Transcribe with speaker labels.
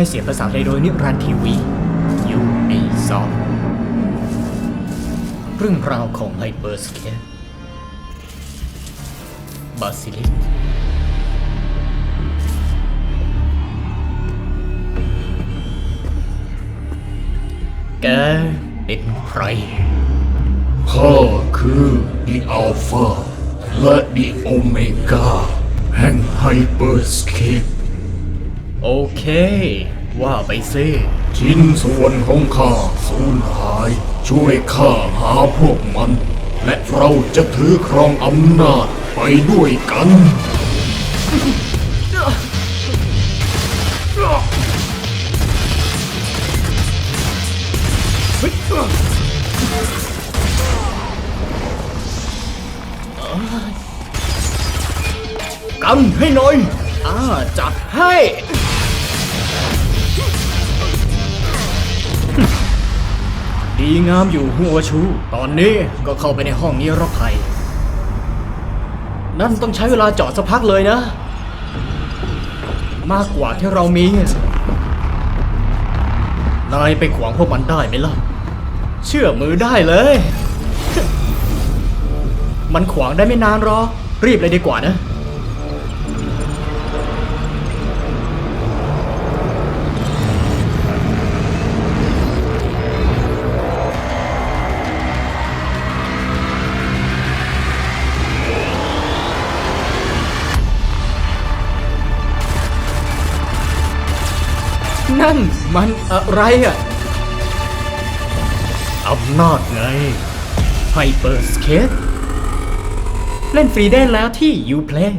Speaker 1: ให้เสียงภาษาไทยโดยนิรันดร์ทีวี u a s o f เรื่องราวของไฮเปอร์สเคปบาซิลิกแกเป็นใคร
Speaker 2: ข้าคือดิอัลฟาและดิโอเมกาแห่งไฮเปอร์สเคป
Speaker 1: โอเค ว่าไปซิ
Speaker 2: ชิ้นส่วนของข้าสูญหาย ช่วยข้าหาพวกมัน และเราจะถือครองอำนาจไปด้วยกัน
Speaker 1: กันให้หน่ อ่าจัดให้ ดีงามอยู่หัวชูตอนนี้ก็เข้าไปในห้องนี้รอกใครนั่นต้องใช้เวลาเจาะสักพักเลยนะ มากกว่าที่เรามีนายไปขวางพวกมันได้ไหมล่ะ เชื่อมือได้เลย มันขวางได้ไม่นานหรอกรีบเลยดีกว่านะ นั่นมันอะไรอะอำนาจไงไฮเปอร์สเคทเล่นฟรีได้แล้วที่ Uplay